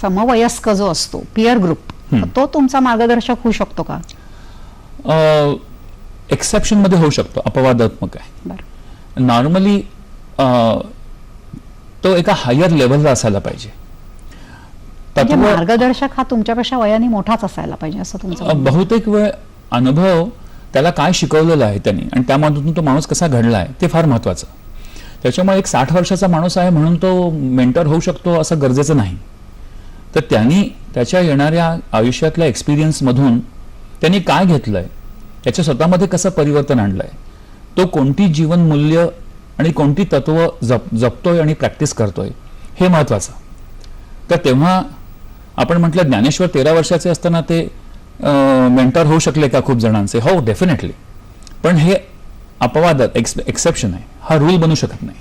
समवयस्क जो असतो peer group तो तुमचा मार्गदर्शक होऊ शकतो का? एक्सेप्शनमध्ये होऊ शकतो अपवादात्मक आहे. नॉर्मली तो एका हायर लेवलला असायला पाहिजे. म्हणजे मार्गदर्शक हा तुमच्यापेक्षा वयाने मोठाच असायला पाहिजे असं तुमचं. बहुतेक वेळ अनुभव त्याला काय शिकवलेलं आहे त्यांनी आणि त्यामधून तो माणूस कसा घडला आहे ते फार महत्वाचं. त्याच्यामुळे एक साठ वर्षाचा माणूस आहे म्हणून तो मेंटर होऊ शकतो असं गरजेचं नाही. तर त्यांनी त्याच्या येणाऱ्या आयुष्यातल्या एक्सपिरियन्समधून त्यांनी काय घेतलंय? त्याच्या स्वतःमध्ये कसं परिवर्तन आणलंय? तो कोणती जीवनमूल्य आणि कोणती तत्व जप जपतोय आणि प्रॅक्टिस करतोय? हे महत्वाचं. तर तेव्हा आपण म्हटलं ज्ञानेश्वर तेरा वर्षाचे असताना ते मेंटर होऊ शकले का खूप जणांचे? हो डेफिनेटली पण हे अपवादात एक्सेप्शन आहे. हा रूल बनू शकत नाही.